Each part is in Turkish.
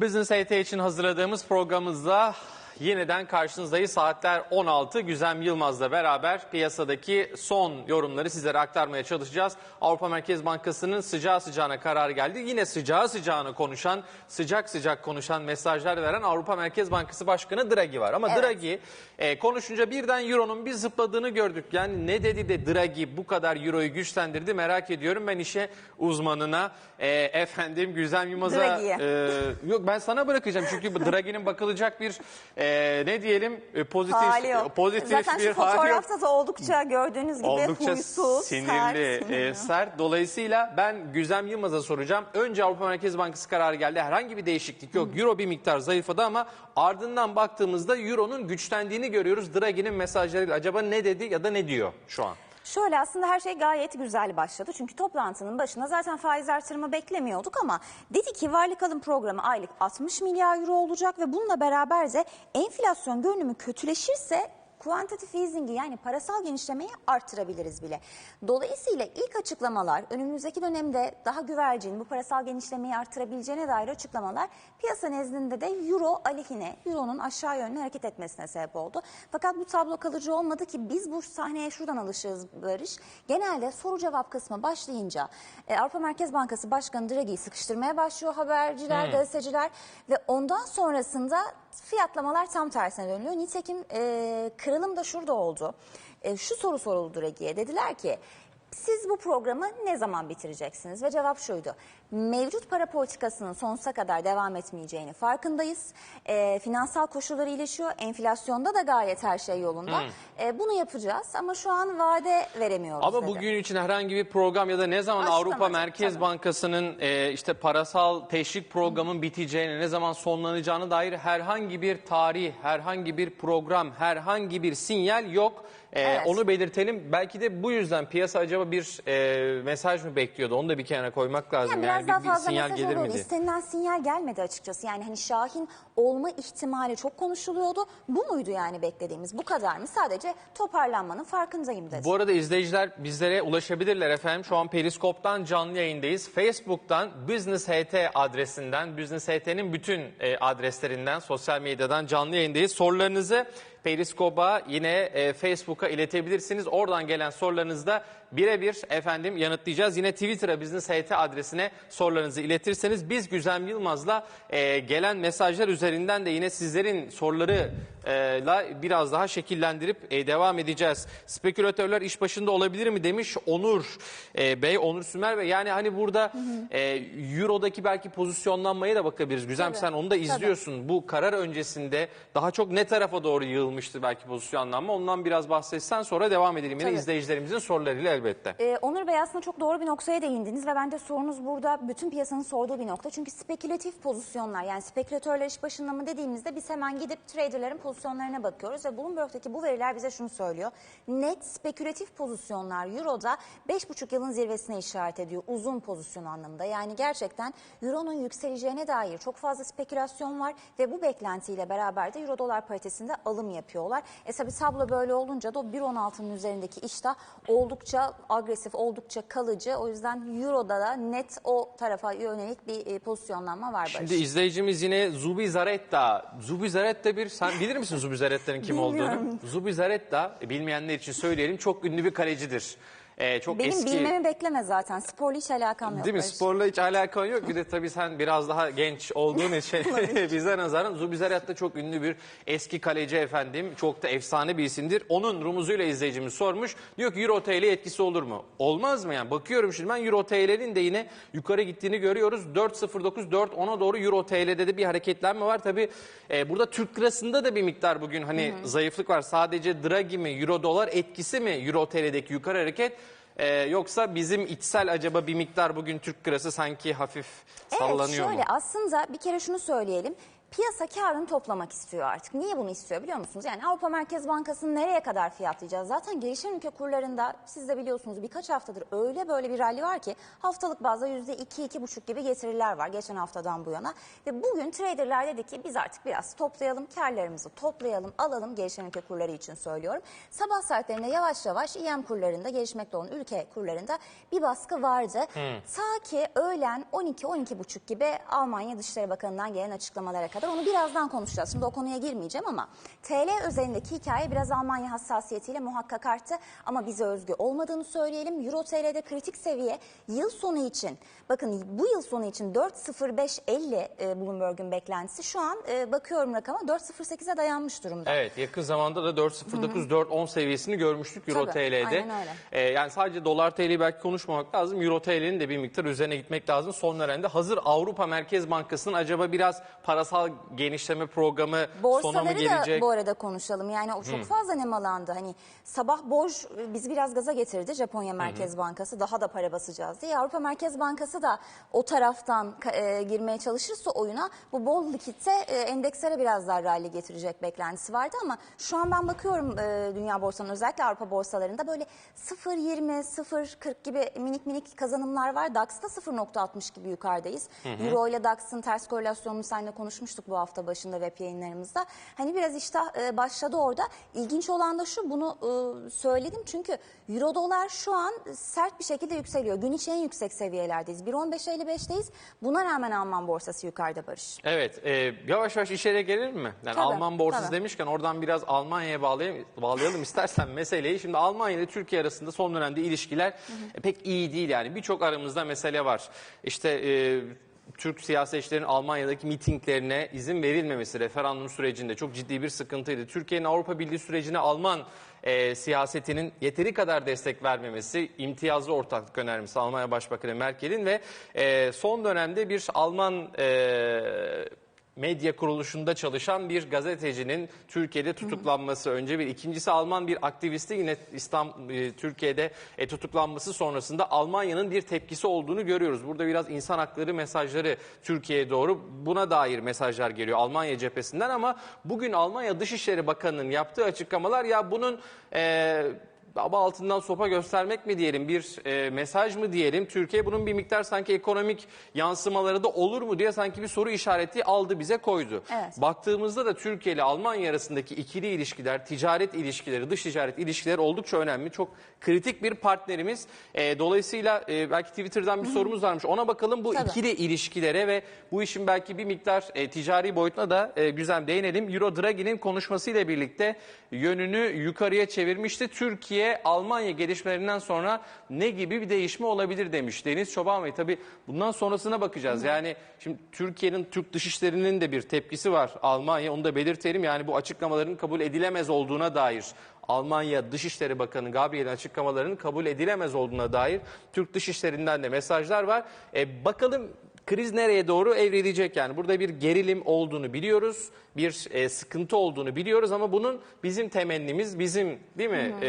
Business AT için hazırladığımız programımızda yeniden karşınızdayız. Saatler 16. Güzem Yılmaz'la beraber piyasadaki son yorumları sizlere aktarmaya çalışacağız. Avrupa Merkez Bankası'nın sıcağı sıcağına karar geldi. Yine sıcağı sıcağına konuşan, sıcak sıcak konuşan mesajlar veren Avrupa Merkez Bankası Başkanı Draghi var. Ama Evet. Draghi e, konuşunca birden Euro'nun bir zıpladığını gördük. Yani ne dedi de Draghi bu kadar Euro'yu güçlendirdi merak ediyorum. Ben işe uzmanına e, efendim Güzem Yılmaz'a ee, yok ben sana bırakacağım çünkü bu Draghi'nin bakılacak bir e, ne diyelim e, pozitif Hali yok. pozitif Zaten bir şu hali yok. fotoğrafta da oldukça gördüğünüz gibi Oldukça huysuz, sinirli, sert. e, sert. Dolayısıyla ben Güzem Yılmaz'a soracağım. Önce Avrupa Merkez Bankası kararı geldi. Herhangi bir değişiklik yok. Euro bir miktar zayıfladı ama ardından baktığımızda Euro'nun güçlendiğini görüyoruz. Draghi'nin mesajlarıyla acaba ne dedi ya da ne diyor şu an? Şöyle aslında her şey gayet güzel başladı. Çünkü toplantının başında zaten faiz artırımı beklemiyorduk ama dedi ki varlık alım programı aylık 60 milyar euro olacak ve bununla beraber de enflasyon görünümü kötüleşirse quantitative easing'i yani parasal genişlemeyi artırabiliriz bile. Dolayısıyla ilk açıklamalar önümüzdeki dönemde daha güvercin bu parasal genişlemeyi artırabileceğine dair açıklamalar piyasa nezdinde de euro aleyhine, euronun aşağı yönlü hareket etmesine sebep oldu. Fakat bu tablo kalıcı olmadı ki biz bu sahneye şuradan alışığız Barış. Genelde soru cevap kısmı başlayınca e, Avrupa Merkez Bankası Başkanı Draghi'yi sıkıştırmaya başlıyor haberciler, gazeteciler ve ondan sonrasında fiyatlamalar tam tersine dönüyor. Nitekim e, kırılım da şurada oldu. E, şu soru soruldu Draghi'ye. Dediler ki siz bu programı ne zaman bitireceksiniz? Ve cevap şuydu. Mevcut para politikasının sonsuza kadar devam etmeyeceğini farkındayız. E, finansal koşullar iyileşiyor. Enflasyonda da gayet her şey yolunda. E, bunu yapacağız ama şu an vade veremiyoruz Ama dedi. bugün için herhangi bir program ya da ne zaman Açıklama Avrupa Merkez tabii. Bankası'nın e, işte parasal teşvik programın biteceğini, ne zaman sonlanacağını dair herhangi bir tarih, herhangi bir program, herhangi bir sinyal yok. E, Evet. Onu belirtelim. Belki de bu yüzden piyasa acaba bir e, mesaj mı bekliyordu? Onu da bir kenara koymak lazım. Yani Yani, biraz daha bir, bir fazla sinyal mesaj gelir olurdu. miydi? İstenilen sinyal gelmedi açıkçası. Yani hani Şahin olma ihtimali çok konuşuluyordu. Bu muydu yani beklediğimiz? Bu kadar mı? Sadece toparlanmanın farkındayım dedi. Bu arada izleyiciler bizlere ulaşabilirler efendim. Şu an Periskop'tan canlı yayındayız. Facebook'tan Business HT adresinden, Business HT'nin bütün e, adreslerinden, sosyal medyadan canlı yayındayız. Sorularınızı Periskop'a yine e, Facebook'a iletebilirsiniz. Oradan gelen sorularınızı da birebir efendim yanıtlayacağız. Yine Twitter'a Business HT adresine sorularınızı iletirseniz biz Güzem Yılmaz'la e, gelen mesajlar üzerinden de yine sizlerin sorularıyla biraz daha şekillendirip e, devam edeceğiz. Spekülatörler iş başında olabilir mi demiş Onur e, Bey, Onur Sümer Bey. Yani hani burada e, Euro'daki belki pozisyonlanmaya da bakabiliriz. Güzem Tabii, sen onu da izliyorsun. Bu karar öncesinde daha çok ne tarafa doğru yığılmıştı belki pozisyonlanma. Ondan biraz bahsetsen sonra devam edelim. Yine Tabii. izleyicilerimizin sorularıyla elbette. Ee, Onur Bey aslında çok doğru bir noktaya değindiniz ve bence sorunuz burada bütün piyasanın sorduğu bir nokta. Çünkü spekülatif pozisyonlar yani spekülatörler iş başında mı dediğimizde biz hemen gidip traderların pozisyonlarına bakıyoruz ve Bloomberg'daki bu veriler bize şunu söylüyor. Net spekülatif pozisyonlar Euro'da 5,5 yılın zirvesine işaret ediyor uzun pozisyon anlamında. Yani gerçekten Euro'nun yükseleceğine dair çok fazla spekülasyon var ve bu beklentiyle beraber de Euro dolar paritesinde alım yapıyorlar. E tabi tablo böyle olunca da o 1.16'nın üzerindeki iştah oldukça agresif, oldukça kalıcı. O yüzden Euro'da da net o tarafa yönelik bir e, pozisyonlanma var Barış. Şimdi izleyicimiz yine Zubi Zaretta. Zubi Zaretta bir, sen bilir misin Zubi Zaretta'nın kim olduğunu? Bilmiyorum. Zubi Zaretta, e, bilmeyenler için söyleyelim, çok ünlü bir kalecidir. E, çok Benim eski... bilmemi bekleme zaten. Sporla hiç alakam yok. Değil mi? Barış. Sporla hiç alakan yok. Bir de tabii sen biraz daha genç olduğun için bize nazaran Zubizarret de çok ünlü bir eski kaleci efendim. Çok da efsane bir isimdir. Onun rumuzuyla izleyicimiz sormuş. Diyor ki Euro TL etkisi olur mu? Olmaz mı yani? Bakıyorum şimdi ben Euro TL'nin de yine yukarı gittiğini görüyoruz. 4.09 4.10'a doğru Euro TL'de de bir hareketlenme var. Tabii e, burada Türk lirasında da bir miktar bugün hani zayıflık var. Sadece Draghi mi, Euro dolar etkisi mi Euro TL'deki yukarı hareket? Ee, yoksa bizim içsel acaba bir miktar bugün Türk lirası sanki hafif sallanıyor evet, şöyle mu? aslında bir kere şunu söyleyelim. Piyasa karını toplamak istiyor artık. Niye bunu istiyor biliyor musunuz? Yani Avrupa Merkez Bankası'nı nereye kadar fiyatlayacağız? Zaten gelişen ülke kurlarında siz de biliyorsunuz birkaç haftadır öyle böyle bir rally var ki haftalık bazda %2-2,5 gibi getiriler var geçen haftadan bu yana. Ve bugün traderlar dedi ki biz artık biraz toplayalım, karlarımızı toplayalım, alalım gelişen ülke kurları için söylüyorum. Sabah saatlerinde yavaş yavaş EM kurlarında, gelişmekte olan ülke kurlarında bir baskı vardı. Ta ki öğlen 12-12.30 gibi Almanya Dışişleri Bakanı'ndan gelen açıklamalara kadar onu birazdan konuşacağız. Şimdi o konuya girmeyeceğim ama TL özelindeki hikaye biraz Almanya hassasiyetiyle muhakkak arttı ama bize özgü olmadığını söyleyelim. Euro TL'de kritik seviye yıl sonu için bakın bu yıl sonu için 4.0550 e, Bloomberg'un beklentisi şu an e, bakıyorum rakama 4.08'e dayanmış durumda. Evet yakın zamanda da 4.09-4.10 seviyesini görmüştük Euro Tabii, TL'de. aynen öyle. Ee, yani sadece dolar TL'yi belki konuşmamak lazım. Euro TL'nin de bir miktar üzerine gitmek lazım. Son dönemde hazır Avrupa Merkez Bankası'nın acaba biraz parasal genişleme programı sona mı Borsaları gelecek? da bu arada konuşalım. Yani o çok fazla nemalandı. Hani sabah borç bizi biraz gaza getirdi Japonya Merkez Bankası. Daha da para basacağız diye. Avrupa Merkez Bankası da o taraftan ka- e, girmeye çalışırsa oyuna bu bol likitte e, endekslere biraz daha rally getirecek beklentisi vardı ama şu an ben bakıyorum e, dünya borsalarının özellikle Avrupa borsalarında böyle 0.20, 0.40 gibi minik minik kazanımlar var. DAX'ta 0.60 gibi yukarıdayız. Euro ile DAX'ın ters korelasyonunu seninle konuşmuştuk bu hafta başında web yayınlarımızda. Hani biraz iştah e, başladı orada. İlginç olan da şu bunu e, söyledim çünkü Euro dolar şu an sert bir şekilde yükseliyor. Gün içi en yüksek seviyelerdeyiz. 1.15.55'teyiz. Buna rağmen Alman borsası yukarıda Barış. Evet, e, yavaş yavaş içeriye gelir mi? Yani Tabii, Alman borsası tabii. demişken oradan biraz Almanya'ya bağlayalım, bağlayalım istersen meseleyi. Şimdi Almanya ile Türkiye arasında son dönemde ilişkiler e, pek iyi değil yani. Birçok aramızda mesele var. İşte e, Türk siyasetçilerin Almanya'daki mitinglerine izin verilmemesi referandum sürecinde çok ciddi bir sıkıntıydı. Türkiye'nin Avrupa Birliği sürecine Alman e, siyasetinin yeteri kadar destek vermemesi, imtiyazlı ortaklık önermesi Almanya Başbakanı Merkel'in ve e, son dönemde bir Alman e, medya kuruluşunda çalışan bir gazetecinin Türkiye'de tutuklanması önce bir ikincisi Alman bir aktivisti yine İstanbul e, Türkiye'de e, tutuklanması sonrasında Almanya'nın bir tepkisi olduğunu görüyoruz. Burada biraz insan hakları mesajları Türkiye'ye doğru buna dair mesajlar geliyor Almanya cephesinden ama bugün Almanya Dışişleri Bakanı'nın yaptığı açıklamalar ya bunun e, baba altından sopa göstermek mi diyelim bir e, mesaj mı diyelim Türkiye bunun bir miktar sanki ekonomik yansımaları da olur mu diye sanki bir soru işareti aldı bize koydu. Evet. Baktığımızda da Türkiye ile Almanya arasındaki ikili ilişkiler, ticaret ilişkileri, dış ticaret ilişkileri oldukça önemli. Çok kritik bir partnerimiz. E, dolayısıyla e, belki Twitter'dan bir sorumuz varmış. Ona bakalım bu Tabii. ikili ilişkilere ve bu işin belki bir miktar e, ticari boyutuna da e, güzel değinelim. Euro Draghi'nin konuşmasıyla birlikte yönünü yukarıya çevirmişti. Türkiye Almanya gelişmelerinden sonra ne gibi bir değişme olabilir demiş Deniz Çoban Bey. Tabii bundan sonrasına bakacağız. Yani şimdi Türkiye'nin Türk dışişlerinin de bir tepkisi var Almanya onu da belirtelim. Yani bu açıklamaların kabul edilemez olduğuna dair Almanya Dışişleri Bakanı Gabriel'in açıklamalarının kabul edilemez olduğuna dair Türk Dışişleri'nden de mesajlar var. E, bakalım kriz nereye doğru evrilecek yani? Burada bir gerilim olduğunu biliyoruz bir e, sıkıntı olduğunu biliyoruz ama bunun bizim temennimiz bizim değil mi e,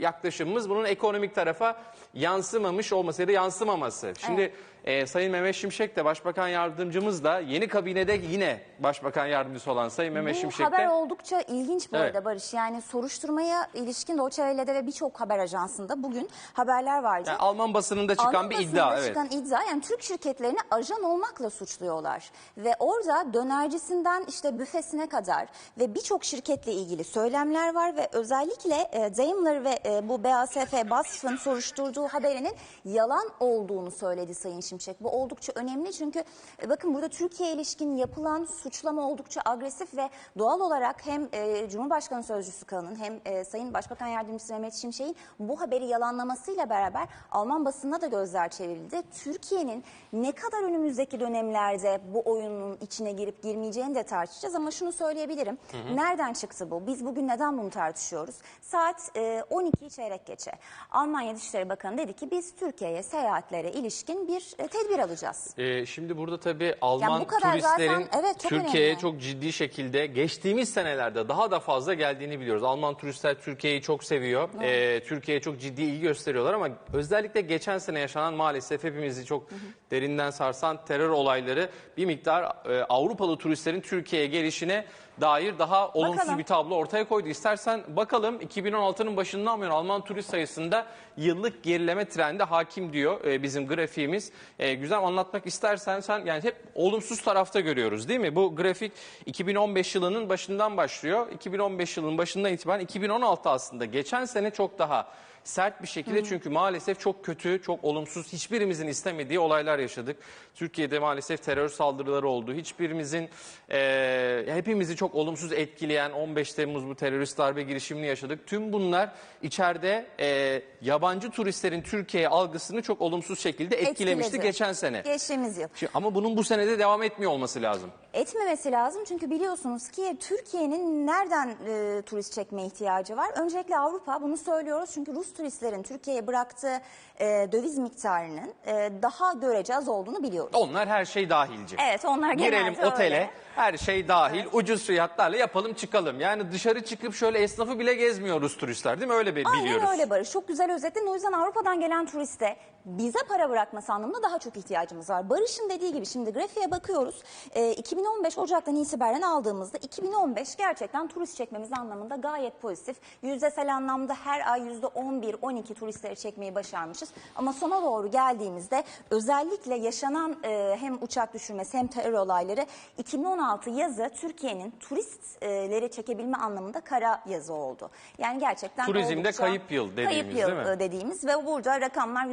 yaklaşımımız bunun ekonomik tarafa yansımamış olması ya da yansımaması. Şimdi e, Sayın Mehmet Şimşek de Başbakan Yardımcımız da yeni kabinede yine Başbakan Yardımcısı olan Sayın Mehmet Bu Şimşek haber de oldukça ilginç bu Evet. arada Barış. Yani soruşturmaya ilişkin Doğu Çevre'de ve birçok haber ajansında bugün haberler vardı. yani Alman basınında çıkan Alman bir basınında iddia evet. çıkan iddia yani Türk şirketlerini ajan olmakla suçluyorlar. Ve orada dönercisinden işte büfesine kadar ve birçok şirketle ilgili söylemler var ve özellikle e, Daimler ve e, bu BASF BASF'ın soruşturduğu haberinin yalan olduğunu söyledi Sayın Şimşek. Bu oldukça önemli çünkü e, bakın burada Türkiye ilişkin yapılan suçlama oldukça agresif ve doğal olarak hem e, Cumhurbaşkanı Sözcüsü Kalın'ın hem e, Sayın Başbakan Yardımcısı Mehmet Şimşek'in bu haberi yalanlamasıyla beraber Alman basınına da gözler çevrildi. Türkiye'nin ne kadar önümüzdeki dönemlerde bu oyunun içine girip girmeyeceğini de tartışacağız ama şunu söyleyebilirim. Nereden çıktı bu? Biz bugün neden bunu tartışıyoruz? Saat e, 12 çeyrek geçe. Almanya Dışişleri Bakanı dedi ki biz Türkiye'ye seyahatlere ilişkin bir e, de tedbir alacağız. Ee, şimdi burada tabii Alman bu kadar turistlerin zaten, evet, çok Türkiye'ye önemli. çok ciddi şekilde geçtiğimiz senelerde daha da fazla geldiğini biliyoruz. Alman turistler Türkiye'yi çok seviyor. Ee, Türkiye'ye çok ciddi ilgi gösteriyorlar ama özellikle geçen sene yaşanan maalesef hepimizi çok derinden sarsan terör olayları bir miktar e, Avrupalı turistlerin Türkiye'ye gelişine dair daha olumsuz Bakalım. bir tablo ortaya koydu. İstersen bakalım 2016'nın başından yana Alman turist sayısında yıllık gerileme trendi hakim diyor e, bizim grafiğimiz. E, güzel anlatmak istersen sen yani hep olumsuz tarafta görüyoruz değil mi? Bu grafik 2015 yılının başından başlıyor. 2015 yılının başından itibaren 2016 aslında geçen sene çok daha sert bir şekilde çünkü maalesef çok kötü, çok olumsuz, hiçbirimizin istemediği olaylar yaşadık. Türkiye'de maalesef terör saldırıları oldu. Hiçbirimizin, e, hepimizi çok olumsuz etkileyen 15 Temmuz bu terörist darbe girişimini yaşadık. Tüm bunlar içeride e, yabancı turistlerin Türkiye algısını çok olumsuz şekilde etkilemişti Etkiledi. geçen sene. Geçtiğimiz yıl. Şimdi, ama bunun bu senede devam etmiyor olması lazım. Etmemesi lazım çünkü biliyorsunuz ki Türkiye'nin nereden e, turist çekme ihtiyacı var? Öncelikle Avrupa bunu söylüyoruz çünkü Rus turistlerin Türkiye'ye bıraktığı e, döviz miktarının e, daha görece az olduğunu biliyoruz. Onlar her şey dahilci. Evet onlar genelde Girelim otele öyle. her şey dahil ucuz fiyatlarla yapalım çıkalım. Yani dışarı çıkıp şöyle esnafı bile gezmiyoruz turistler değil mi? Öyle bir biliyoruz. Aynen öyle Barış. Çok güzel özetledin. O yüzden Avrupa'dan gelen turiste bize para bırakması anlamında daha çok ihtiyacımız var. Barış'ın dediği gibi şimdi grafiğe bakıyoruz. Ee, 2015 Ocak'tan itibaren aldığımızda 2015 gerçekten turist çekmemiz anlamında gayet pozitif. Yüzdesel anlamda her ay %11-12 turistleri çekmeyi başarmışız. Ama sona doğru geldiğimizde özellikle yaşanan e, hem uçak düşürmesi hem terör olayları 2016 yazı Türkiye'nin turistleri çekebilme anlamında kara yazı oldu. Yani gerçekten Turizmde oldukça kayıp yıl dediğimiz, kayıp yıl değil mi? e, dediğimiz ve burada rakamlar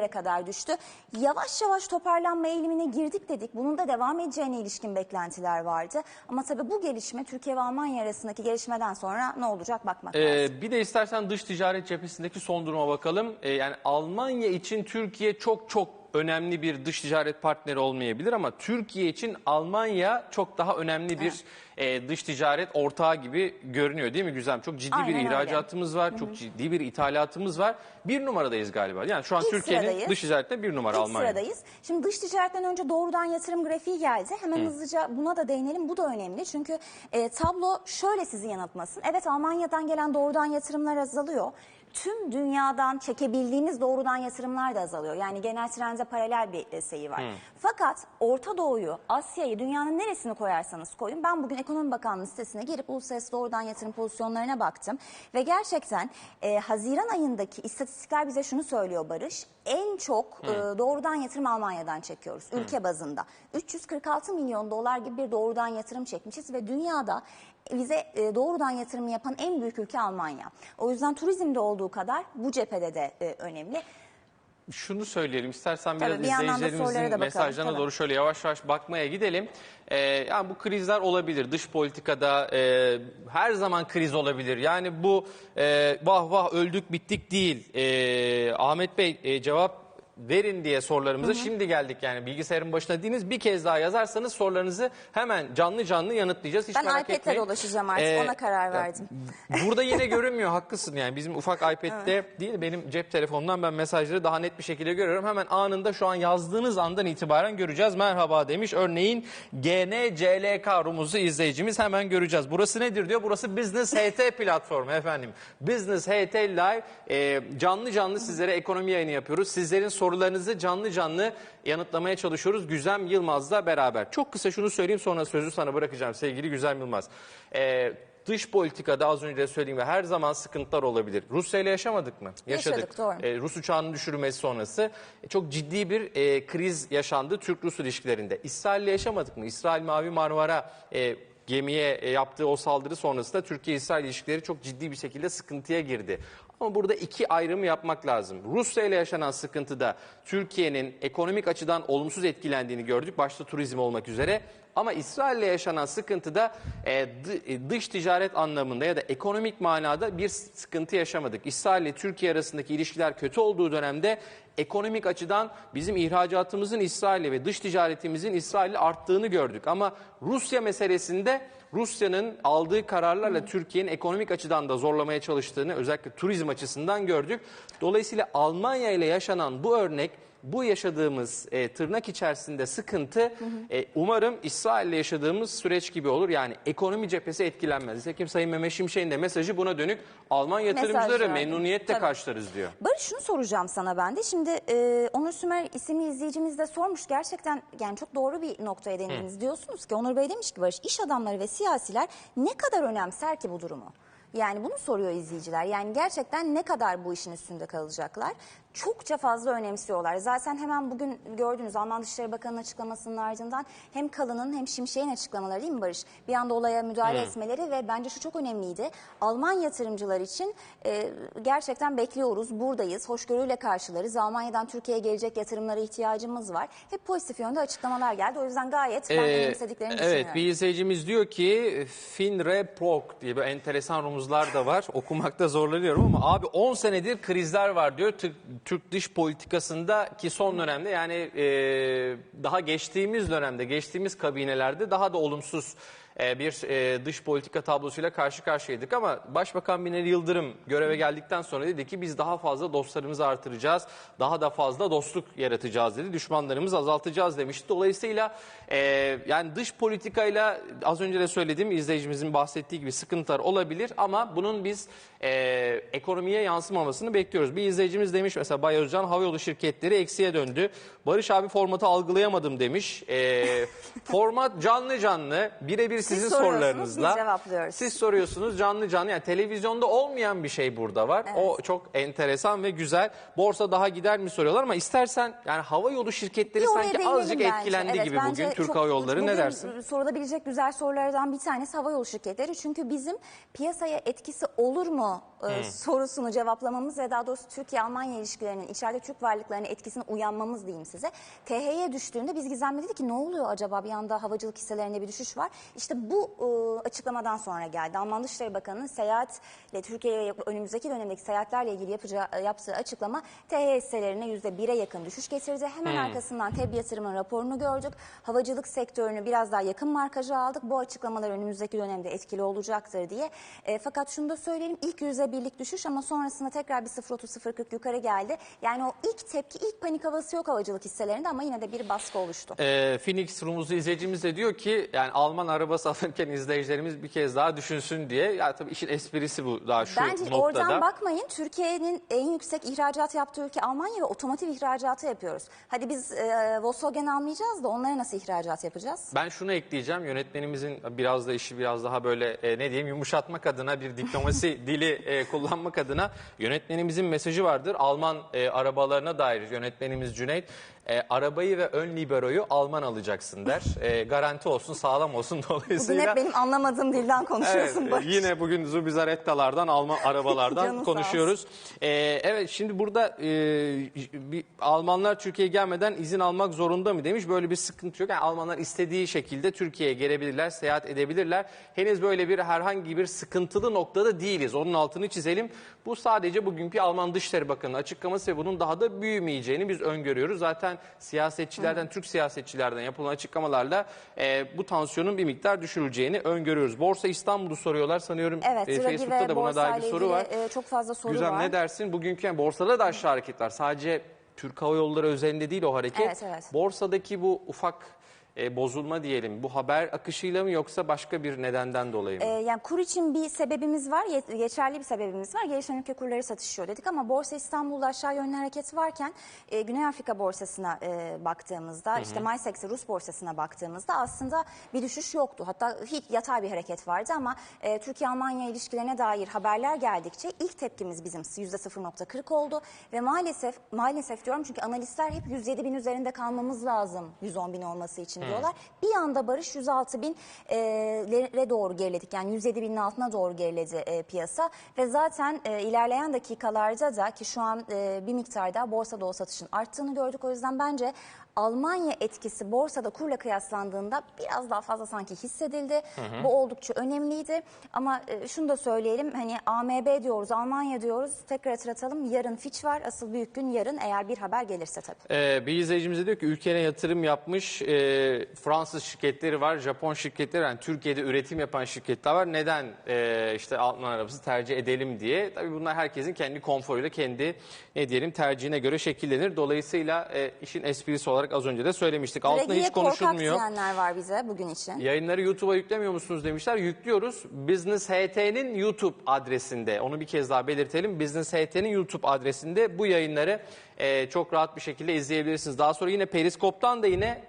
%50'lere kadar düştü. Yavaş yavaş toparlanma eğilimine girdik dedik. Bunun da devam edeceğine ilişkin beklentiler vardı. Ama tabii bu gelişme Türkiye ve Almanya arasındaki gelişmeden sonra ne olacak bakmak lazım. Ee, bir de istersen dış ticaret cephesindeki son duruma bakalım. Ee, yani Almanya için Türkiye çok çok önemli bir dış ticaret partneri olmayabilir ama Türkiye için Almanya çok daha önemli bir e, dış ticaret ortağı gibi görünüyor değil mi Güzem? Çok ciddi bir Aynen öyle. ihracatımız var, çok ciddi bir ithalatımız var. Bir numaradayız galiba. Yani şu an İlk Türkiye'nin sıradayız. dış ticaretinde bir numara İlk Almanya. sıradayız. Şimdi dış ticaretten önce doğrudan yatırım grafiği geldi. Hemen hızlıca buna da değinelim. Bu da önemli. Çünkü e, tablo şöyle sizi yanıltmasın. Evet Almanya'dan gelen doğrudan yatırımlar azalıyor. Tüm dünyadan çekebildiğimiz doğrudan yatırımlar da azalıyor. Yani genel trende paralel bir e, seyir var. Fakat Orta Doğu'yu, Asya'yı, dünyanın neresini koyarsanız koyun. Ben bugün Ekonomi Bakanlığı sitesine girip uluslararası doğrudan yatırım pozisyonlarına baktım. Ve gerçekten e, Haziran ayındaki istatistikler bize şunu söylüyor Barış. En çok e, doğrudan yatırım Almanya'dan çekiyoruz ülke bazında. 346 milyon dolar gibi bir doğrudan yatırım çekmişiz ve dünyada bize e, doğrudan yatırım yapan en büyük ülke Almanya. O yüzden turizmde olduğu kadar bu cephede de e, önemli. Şunu söyleyelim istersen Tabii, biraz bir yandan da sorulara da izleyicilerimizin bakalım, mesajlarına tabii. doğru şöyle yavaş yavaş bakmaya gidelim. Ee, yani bu krizler olabilir. Dış politikada e, her zaman kriz olabilir. Yani bu e, vah vah öldük bittik değil. E, Ahmet Bey e, cevap verin diye sorularımıza şimdi geldik yani bilgisayarın başına değiliz. Bir kez daha yazarsanız sorularınızı hemen canlı canlı yanıtlayacağız. Hiç Ben merak iPad'le etmeyin. dolaşacağım artık, Ee, ona karar verdim. Burada yine görünmüyor haklısın yani bizim ufak iPad'de değil benim cep telefonumdan ben mesajları daha net bir şekilde görüyorum. Hemen anında şu an yazdığınız andan itibaren göreceğiz. Merhaba demiş. Örneğin GNCLK rumuzu izleyicimiz hemen göreceğiz. Burası nedir diyor. Burası Business HT platformu efendim. Business HT Live e, canlı canlı sizlere ekonomi yayını yapıyoruz. Sizlerin sorularınızı canlı canlı yanıtlamaya çalışıyoruz. Güzem Yılmaz'la beraber. Çok kısa şunu söyleyeyim sonra sözü sana bırakacağım sevgili Güzem Yılmaz. E, dış politikada az önce de söylediğim gibi her zaman sıkıntılar olabilir. Rusya ile yaşamadık mı? Yaşadık, doğru. E, Rus uçağının düşürülmesi sonrası e, çok ciddi bir e, kriz yaşandı Türk-Rus ilişkilerinde. İsrail ile yaşamadık mı? İsrail Mavi Marmara e, gemiye e, yaptığı o saldırı sonrasında Türkiye-İsrail ilişkileri çok ciddi bir şekilde sıkıntıya girdi. Ama burada iki ayrımı yapmak lazım. Rusya ile yaşanan sıkıntıda Türkiye'nin ekonomik açıdan olumsuz etkilendiğini gördük. Başta turizm olmak üzere. Ama İsrail ile yaşanan sıkıntıda e, e, dış ticaret anlamında ya da ekonomik manada bir sıkıntı yaşamadık. İsrail ile Türkiye arasındaki ilişkiler kötü olduğu dönemde ekonomik açıdan bizim ihracatımızın İsrail'e ve dış ticaretimizin İsrail'e arttığını gördük. Ama Rusya meselesinde Rusya'nın aldığı kararlarla Türkiye'nin ekonomik açıdan da zorlamaya çalıştığını özellikle turizm açısından gördük. Dolayısıyla Almanya ile yaşanan bu örnek bu yaşadığımız e, tırnak içerisinde sıkıntı e, umarım İsrail'le yaşadığımız süreç gibi olur. Yani ekonomi cephesi etkilenmez. Nitekim Sayın Mehmet Şimşek'in de mesajı buna dönük. Alman yatırımcıları verdi. memnuniyetle Tabii. karşılarız diyor. Barış şunu soracağım sana ben de. Şimdi e, Onur Sümer isimli izleyicimiz de sormuş. Gerçekten yani çok doğru bir noktaya değindiniz. Diyorsunuz ki Onur Bey demiş ki Barış iş adamları ve siyasiler ne kadar önemser ki bu durumu? Yani bunu soruyor izleyiciler. Yani gerçekten ne kadar bu işin üstünde kalacaklar? Çokça fazla önemsiyorlar. Zaten hemen bugün gördünüz Alman Dışişleri Bakanı'nın açıklamasının ardından hem Kalın'ın hem Şimşek'in açıklamaları değil mi Barış? Bir anda olaya müdahale etmeleri ve bence şu çok önemliydi. Alman yatırımcılar için e, gerçekten bekliyoruz, buradayız, hoşgörüyle karşılarız. Almanya'dan Türkiye'ye gelecek yatırımlara ihtiyacımız var. Hep pozitif yönde açıklamalar geldi. O yüzden gayet ben Ee, önemsediklerini evet düşünüyorum. bir izleyicimiz diyor ki Finre Prok diye bir enteresan rumuzlar da var. Okumakta zorlanıyorum ama abi 10 senedir krizler var diyor. Türk, Türk dış politikasında ki son dönemde yani e, daha geçtiğimiz dönemde geçtiğimiz kabinelerde daha da olumsuz e, bir e, dış politika tablosuyla karşı karşıyaydık ama Başbakan Binali Yıldırım göreve geldikten sonra dedi ki biz daha fazla dostlarımızı artıracağız, daha da fazla dostluk yaratacağız dedi, düşmanlarımızı azaltacağız demişti. Dolayısıyla e, yani dış politikayla az önce de söylediğim izleyicimizin bahsettiği gibi sıkıntılar olabilir ama bunun biz ekonomiye yansımamasını bekliyoruz. Bir izleyicimiz demiş mesela Bay Özcan havayolu şirketleri eksiye döndü. Barış abi formatı algılayamadım demiş. Format canlı canlı birebir sizin soruyorsunuz, sorularınızla. Siz soruyorsunuz canlı canlı. Yani televizyonda olmayan bir şey burada var. O çok enteresan ve güzel. Borsa daha gider mi soruyorlar ama istersen yani hava yolu şirketleri Bir sanki azıcık bence. etkilendi Evet, gibi bugün Türk çok- Hava Yolları. Ne dersin? Sorulabilecek güzel sorulardan bir tanesi havayolu şirketleri. Çünkü bizim piyasaya etkisi olur mu e, sorusunu cevaplamamız ve daha doğrusu Türkiye-Almanya ilişkilerinin içeride Türk varlıklarının etkisine uyanmamız diyeyim size. TH'ye düştüğünde biz Gizem'le dedik ki ne oluyor acaba bir anda havacılık hisselerinde bir düşüş var. İşte bu e, açıklamadan sonra geldi. Alman Dışişleri Bakanı'nın seyahatle Türkiye'ye önümüzdeki dönemdeki seyahatlerle ilgili yapacağı, yaptığı açıklama TH hisselerine %1'e yakın düşüş getirdi. Hemen arkasından TEB yatırımın raporunu gördük. Havacılık sektörünü biraz daha yakın markaja aldık. Bu açıklamalar önümüzdeki dönemde etkili olacaktır diye. E, fakat şunu da söyleyelim ilk yüzde birlik düşüş ama sonrasında tekrar bir 0.30-0.40 yukarı geldi. Yani o ilk tepki ilk panik havası yok havacılık hisselerinde ama yine de bir baskı oluştu. Ee, Phoenix Rumuzlu izleyicimiz de diyor ki yani Alman arabası alırken izleyicilerimiz bir kez daha düşünsün diye. Ya tabii işin esprisi bu daha şu Bence noktada. oradan bakmayın. Türkiye'nin en yüksek ihracat yaptığı ülke Almanya ve otomotiv ihracatı yapıyoruz. Hadi biz e, Volkswagen almayacağız da onlara nasıl ihracat yapacağız? Ben şunu ekleyeceğim. Yönetmenimizin biraz da işi biraz daha böyle e, ne diyeyim yumuşatmak adına bir diplomasi dili e, kullanmak adına yönetmenimizin mesajı vardır. Alman e, arabalarına dair yönetmenimiz Cüneyt e, arabayı ve ön liberoyu Alman alacaksın der. E, garanti olsun, sağlam olsun Bugün dolayısıyla. hep benim anlamadığım dilden Evet, konuşuyorsun Barış. yine bugün Zubizarettalardan, Alman arabalardan konuşuyoruz. Ee, evet şimdi burada e, bir, Almanlar Türkiye'ye gelmeden izin almak zorunda mı demiş. Böyle bir sıkıntı yok. Yani Almanlar istediği şekilde Türkiye'ye gelebilirler, seyahat edebilirler. Henüz böyle bir herhangi bir sıkıntılı noktada değiliz. Onun altını çizelim. Bu sadece bugünkü Alman Dışişleri Bakanı'nın açıklaması ve bunun daha da büyümeyeceğini biz öngörüyoruz. Zaten siyasetçilerden, Türk siyasetçilerden yapılan açıklamalarla e, bu tansiyonun bir miktar düşürüleceğini öngörüyoruz. Borsa İstanbul'u soruyorlar sanıyorum. Evet, e, Draghi Facebook'ta ve da buna dair bir soru ilgili var. e, çok fazla soru Güzel var. ne dersin? Bugünkü yani borsada da aşağı hareket var. Sadece Türk Hava Yolları özelinde değil o hareket. Evet, evet. Borsadaki bu ufak e, bozulma diyelim. Bu haber akışıyla mı yoksa başka bir nedenden dolayı mı? Ee, yani kur için bir sebebimiz var, yet- geçerli bir sebebimiz var. Gelişen ülke kurları satışıyor dedik ama Borsa İstanbul'da aşağı yönlü hareket varken e, Güney Afrika borsasına e, baktığımızda, işte MySex'e Rus borsasına baktığımızda aslında bir düşüş yoktu. Hatta hiç yatay bir hareket vardı ama e, Türkiye-Almanya ilişkilerine dair haberler geldikçe ilk tepkimiz bizim %0.40 oldu ve maalesef maalesef diyorum çünkü analistler hep 107 bin üzerinde kalmamız lazım 110 bin olması için diyorlar. Bir anda Barış 106 bin e, lere doğru geriledik. Yani 107 binin altına doğru geriledi e, piyasa. Ve zaten e, ilerleyen dakikalarda da ki şu an e, bir miktar daha borsada o satışın arttığını gördük. O yüzden bence Almanya etkisi borsada kurla kıyaslandığında biraz daha fazla sanki hissedildi. Bu oldukça önemliydi. Ama e, şunu da söyleyelim hani AMB diyoruz, Almanya diyoruz. Tekrar hatırlatalım. Yarın Fitch var. Asıl büyük gün yarın eğer bir haber gelirse tabii. Ee, bir izleyicimiz diyor ki ülkene yatırım yapmış e, Fransız şirketleri var, Japon şirketleri yani Türkiye'de üretim yapan şirketler var. Neden e, işte Alman arabası tercih edelim diye. Tabii bunlar herkesin kendi konforuyla, kendi ne diyelim tercihine göre şekillenir. Dolayısıyla e, işin esprisi olarak az önce de söylemiştik. Altına Regiye hiç korkak konuşulmuyor. diyenler var bize bugün için. Yayınları YouTube'a yüklemiyor musunuz demişler. Yüklüyoruz. Business HT'nin YouTube adresinde. Onu bir kez daha belirtelim. Business HT'nin YouTube adresinde bu yayınları e, çok rahat bir şekilde izleyebilirsiniz. Daha sonra yine Periskop'tan da yine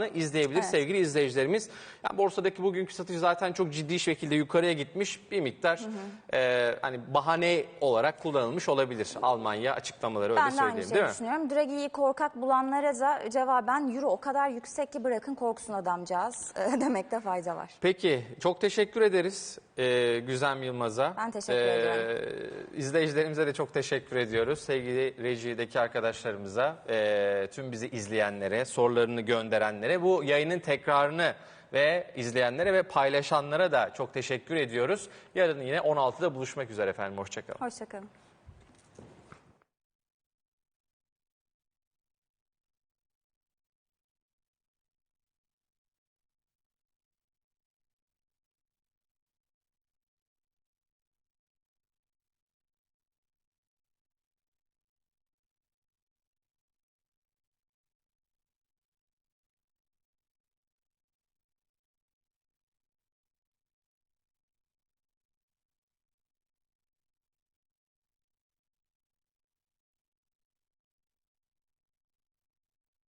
tekrarını izleyebilir Evet. sevgili izleyicilerimiz. Yani borsadaki bugünkü satış zaten çok ciddi şekilde yukarıya gitmiş. Bir miktar e, hani bahane olarak kullanılmış olabilir. Almanya açıklamaları öyle Ben de aynı söyleyeyim şeyi değil mi? düşünüyorum. Draghi'yi korkak bulanlara da cevaben euro o kadar yüksek ki bırakın korksun adamcağız demekte fayda var. Peki çok teşekkür ederiz e, Güzem Yılmaz'a. Ben teşekkür ediyorum. İzleyicilerimize de çok teşekkür ediyoruz. Sevgili rejideki arkadaşlarımıza, e, tüm bizi izleyenlere, sorularını gönderenlere, bu yayının tekrarını ve izleyenlere ve paylaşanlara da çok teşekkür ediyoruz. Yarın yine 16'da buluşmak üzere efendim. Hoşçakalın. Hoşçakalın.